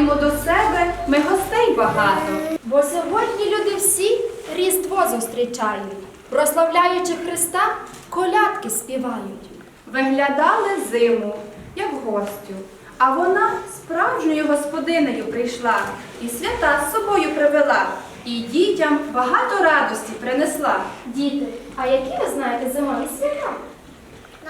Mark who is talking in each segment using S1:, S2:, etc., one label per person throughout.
S1: Приймаємо до себе ми гостей багато.
S2: Бо сьогодні люди всі Різдво зустрічають, прославляючи Христа, колядки співають.
S1: Виглядали зиму, як гостю. А вона справжньою господинею прийшла і свята з собою привела, і дітям багато радості принесла.
S2: Діти, а які ви знаєте зимові свята?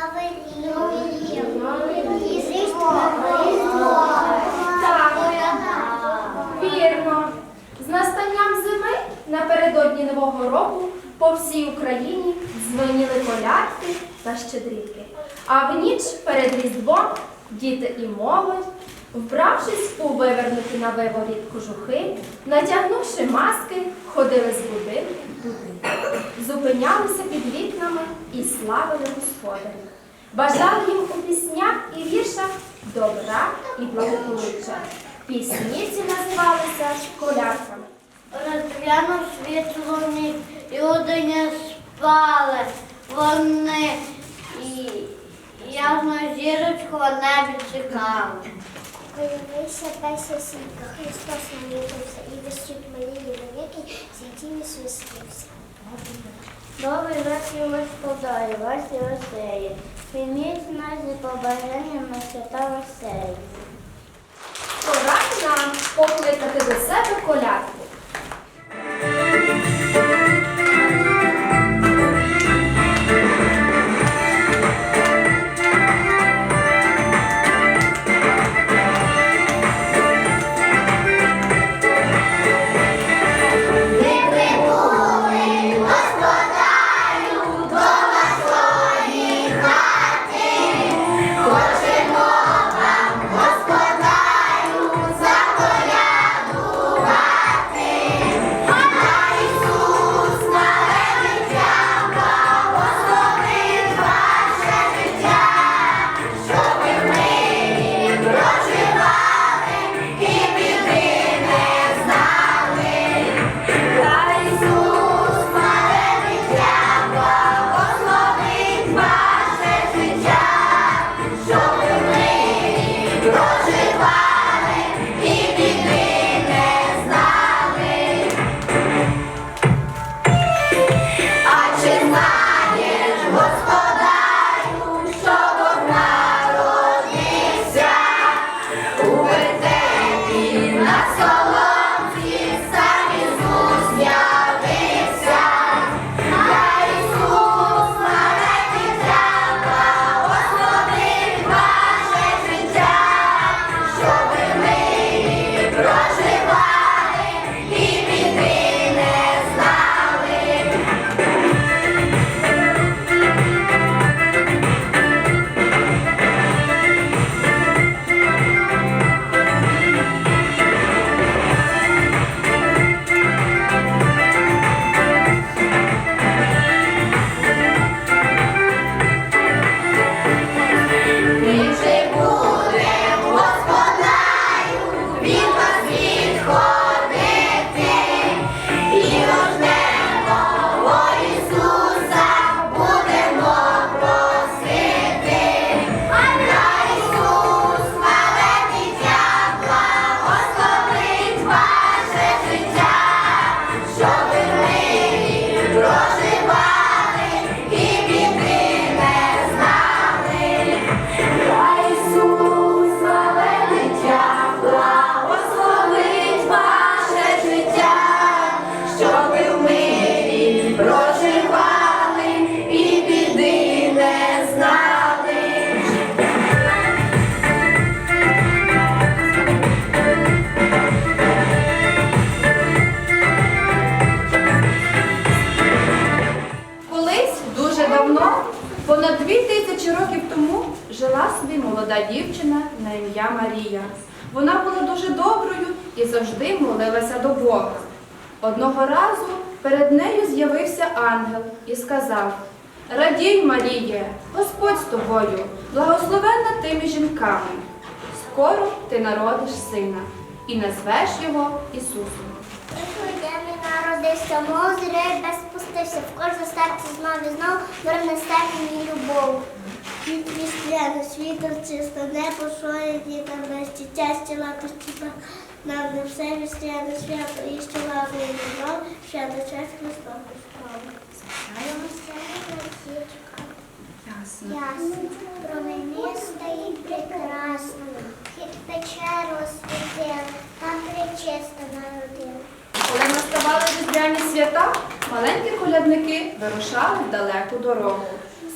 S3: Новий рік. Новий рік. Різдво.
S2: Так, вірно. З настанням зими напередодні Нового року по всій Україні дзвоніли колядки та щедрівки. А в ніч перед Різдвом діти і молодь, вбравшись у вивернуті на виворіт кожухи, натягнувши маски, ходили з будинку будинок, зупинялися під вікнами і славили Господаря. Бажали їм у піснях і віршах добра і благополуччя. Пісні ці називалися колядками.
S3: Розглянув світло міг, люди не спали, вони і ясно зірочку в небі чекали.
S4: Появився перша сімка, Христос народився, і вищить Марії великий, святіми свистився.
S3: Добрий вечір господарі, ваші оселі. Прийміть нас побажання на свята веселі.
S2: Пора нам покликати до себе колядку. Молода дівчина на ім'я Марія. Вона була дуже доброю і завжди молилася до Бога. Одного разу перед нею з'явився ангел і сказав: Радій, Маріє, Господь з тобою, благословенна тими жінками. Скоро ти народиш сина і назвеш його Ісусом.
S4: Народився, мов зрей без спустився, в кожне серце знов і знов вернесе мені любов. Від вісляно світом чисто небо, шоє дітям без дитя, стіла постіпа, нам не все весняне свято, і що лавний ще на честь Христос справи.
S2: Ясно.
S4: Ясно, промениста і прекрасна, хід печеру освітила, там причиста народила.
S2: Коли наставали різдвяні свята, маленькі колядники вирушали в далеку дорогу.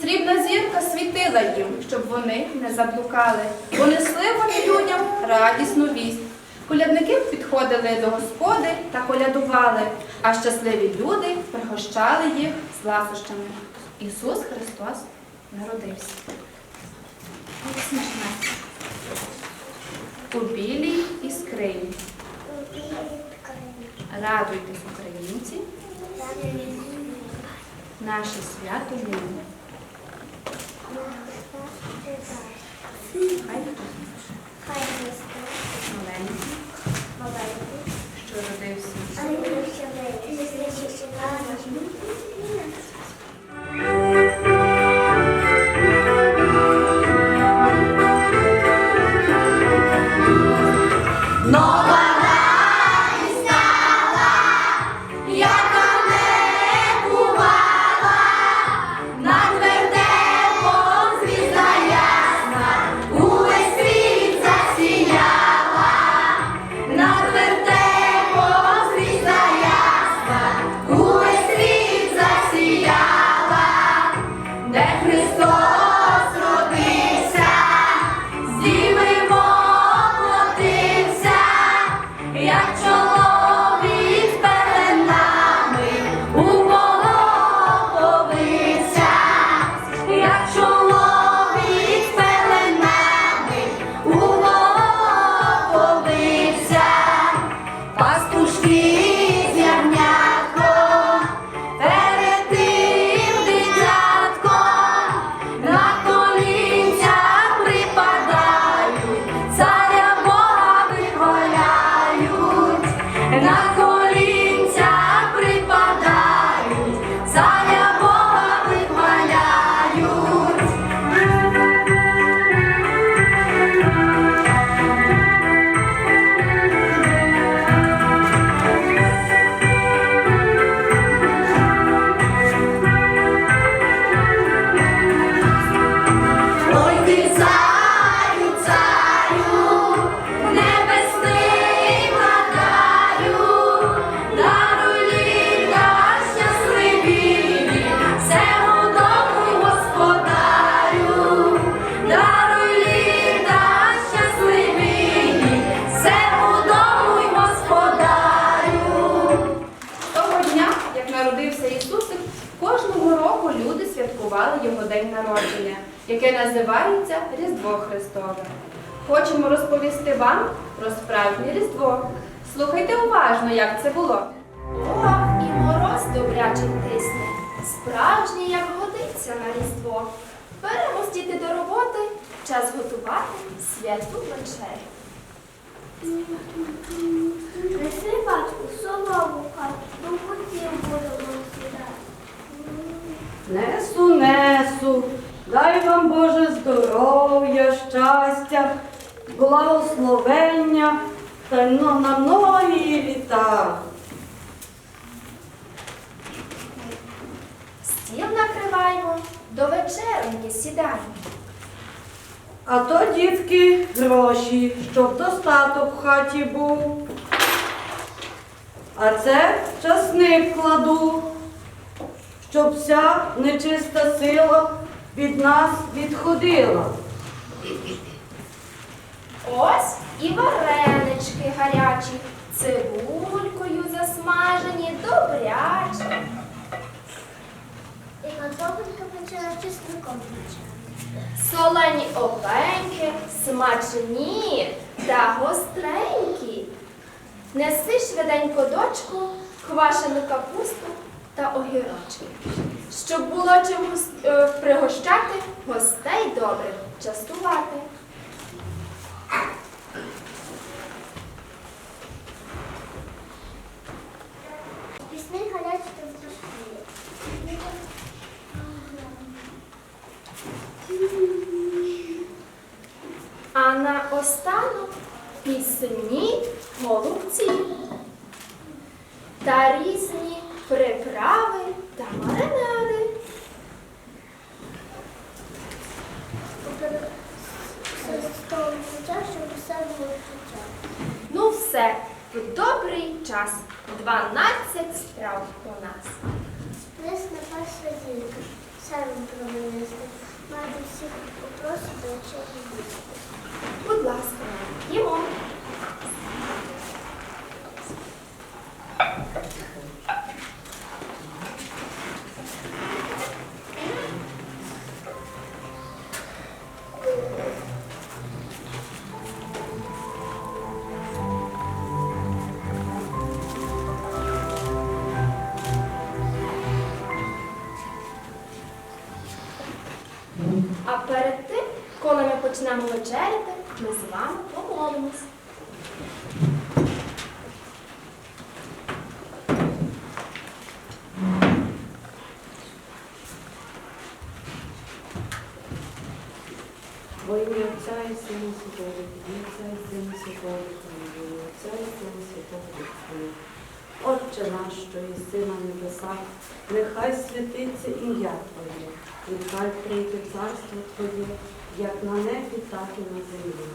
S2: Срібна зірка світила їм, щоб вони не заблукали, бо несли вони людям радісну вість. Колядники підходили до господи та колядували, а щасливі люди пригощали їх з ласощами. Ісус Христос народився. У білій іскрині. Радуйтесь, українці, наше свято нині. Хай
S4: Хай
S2: маленький,
S4: маленький,
S2: що родився. Люди святкували його день народження, яке називається Різдво Христове. Хочемо розповісти вам про справжнє Різдво. Слухайте уважно, як це було.
S1: О, і мороз добрячий тисне, справжній, як годиться на різдво. Беремо діти до роботи, час готувати святу вечерю.
S4: Неси батьку солому хату, бо хотів будемо сідати.
S5: Несу, несу, дай вам Боже здоров'я, щастя, благословення та на многі літа.
S1: Стіл накриваємо, до вечероньки сідаємо.
S5: А то, дітки, гроші, щоб достаток в хаті був. А це часник кладу, щоб вся нечиста сила від нас відходила.
S1: Ось і варенички гарячі, цибулькою засмажені, добрячі.
S4: І картопелька почала чесником почати.
S1: Солені опеньки, смачні та гостренькі. Неси швиденько дочку, квашену капусту та огірочки, щоб було чим е, пригощати гостей добре, частувати.
S5: Во ім'я Отця і Сина Святого, і Отця і Сина Святого, і Отця і Сина Святого Духа. Отче наш, що єси на небесах, нехай святиться ім'я Твоє, нехай прийде царство Твоє, як на небі, так і на землі.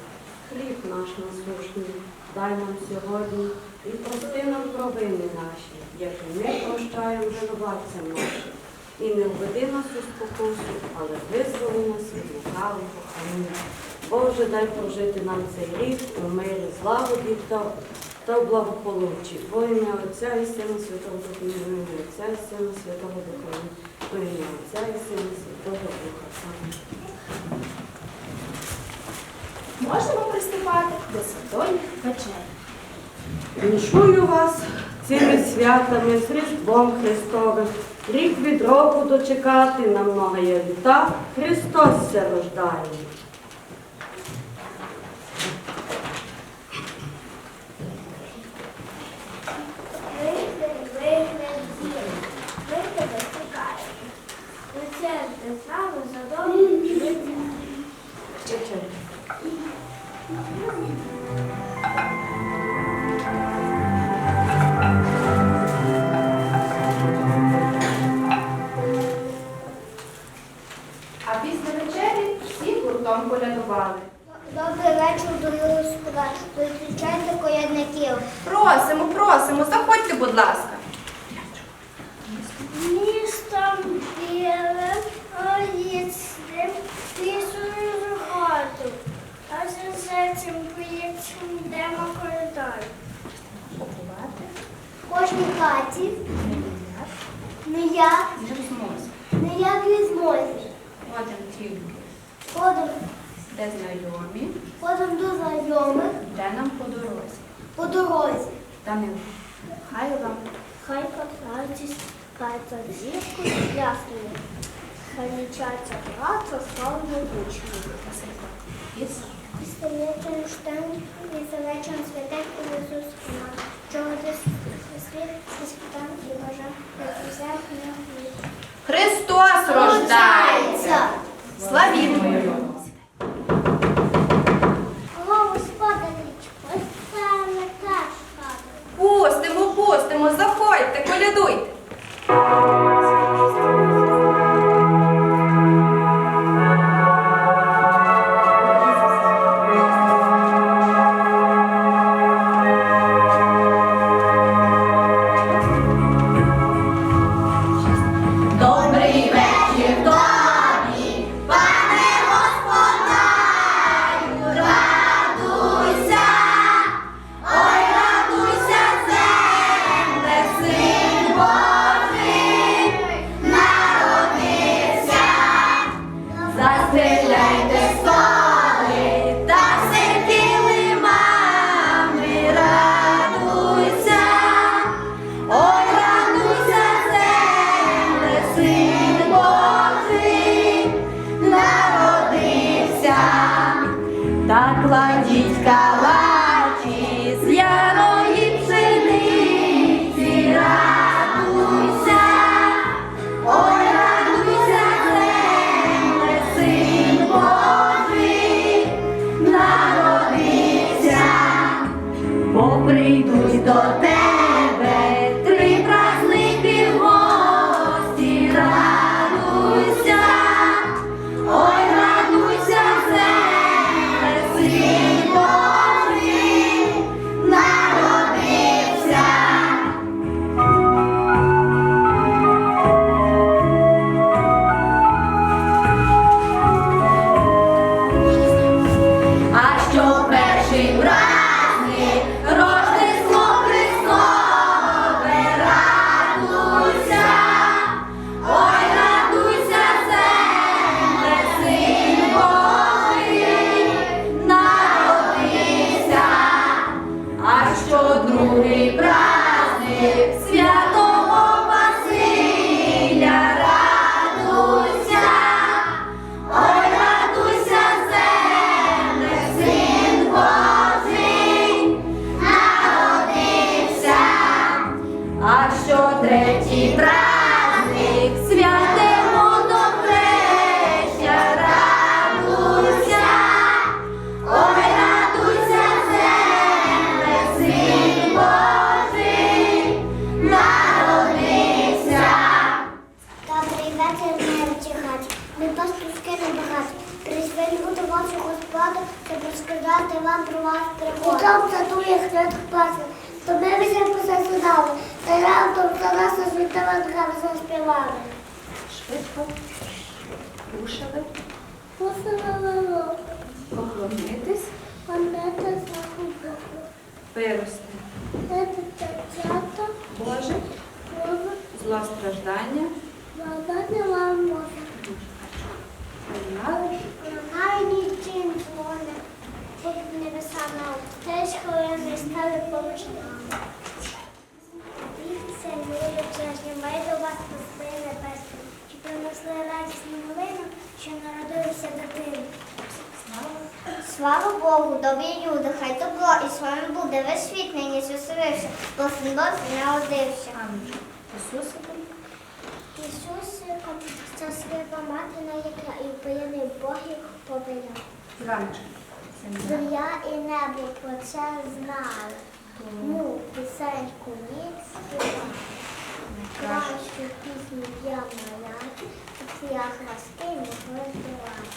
S5: Хліб наш насущний, дай нам сьогодні і прости нам провини наші, як і ми прощаємо винуватцям нашим. І не введи нас у спокусу, але визволи нас від лукавого. Амінь. Боже, дай прожити нам цей рік у мирі, злагоді та, та в благополуччі. Во ім'я Отця і Сина Святого Духа, во ім'я Отця і Сина Святого Духа, во ім'я Отця і Сина Святого Духа.
S2: Можемо приступати до святої вечері.
S5: Віншую вас цими святами з Різдвом Христовим. Рік від року дочекати на многоє літа Христос се рождає.
S1: Гуртом колядували.
S4: Добрий вечір, дорогі господа. Зустрічайте колядників.
S1: Просимо, просимо, заходьте, будь ласка.
S4: Містом білим, оліцним, лісою з хату. А за серцем поїдцем йдемо коридор. В кожній хаті не я,
S1: Не
S4: я візьмозі.
S1: Ходимо тільки,
S4: Ходом,
S1: де знайомі,
S4: ходом до знайомих
S1: де нам по дорозі.
S4: по дорозі.
S1: Данило, хай вам
S4: Хай радість, хай та зірку ясною. Хай вічаться праця, славно гучною.
S1: із
S4: Століттям штан і за вечором святих Ісус Хрима. Чого ти світ спитав і бажав, як взяв на
S1: Христос рождається! Славімо
S2: поприйдуть до
S4: тебе. Yes. Розказати вам про ваш приход. У тому садує хліб пасли. То ми вже позасідали. Та раптом за нас світова друга заспівали.
S1: Швидко рушили
S4: Посилали
S1: поклонитись,
S4: пам'ята загубили.
S1: вирости.
S4: Це дитячата,
S1: Боже,
S4: Боже,
S1: зла страждання,
S4: не вам може. Лунає нічим дзвони, як небеса нам, теж хвилини стали поміж нами. Бійтеся, люди чесні, ми до вас пусти небесні, що принесли радісну новину, що народилися дитини. Слава Богу, добрі люди, хай добро і з вами буде весь світ нині зусивився, бо син Божий народився.
S1: Амінь. Ісусику,
S4: Ісусиком, щаслива мати на яка і впоєний Бог їх повеля.
S1: Земля.
S4: Земля і небо про це знали. Тому пісеньку ніч співали. Кращу пісню я в цях ласки не вибивати.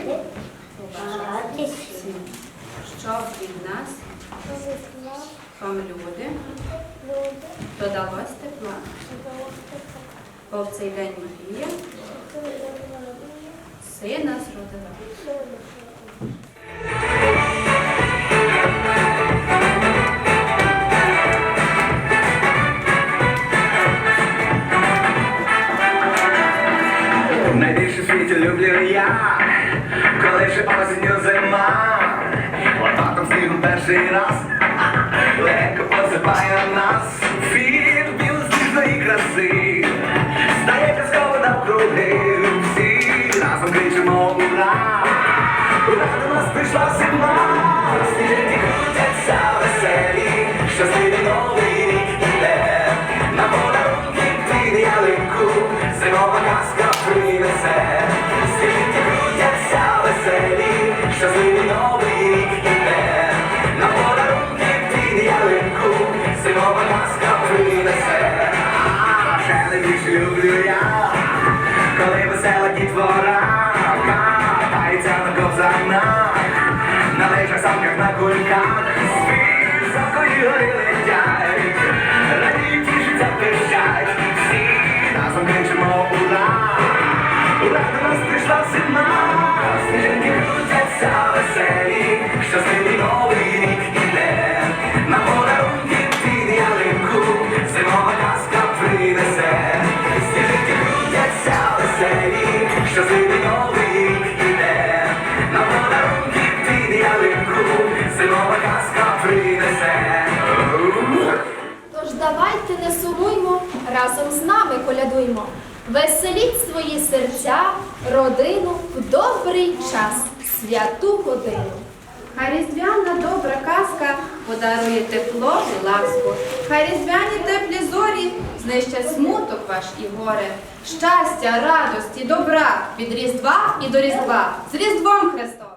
S3: тебе
S1: Радість, від нас вам люди додалось тепла. Бо в цей день Марія сина зродила.
S6: Найбільше світі люблю я коли осінню зима, лопатом снігом перший раз, легко посипає нас, фільм білосніжної краси, стає казково навкруги, всі разом кричимо ура, ура до нас прийшла зима, на лижах, санках, на кульках, високої гори летять, Раді тішиться пищать, всі разом кричимо ура, ура, до нас прийшла зима, сніжинки крутяться
S2: свої серця, родину в добрий час, святу годину.
S1: Хай різдвяна добра казка подарує тепло і ласку. Хай різдвяні теплі зорі знищать смуток ваш і горе. Щастя, радості, добра від Різдва і до Різдва з Різдвом Христом!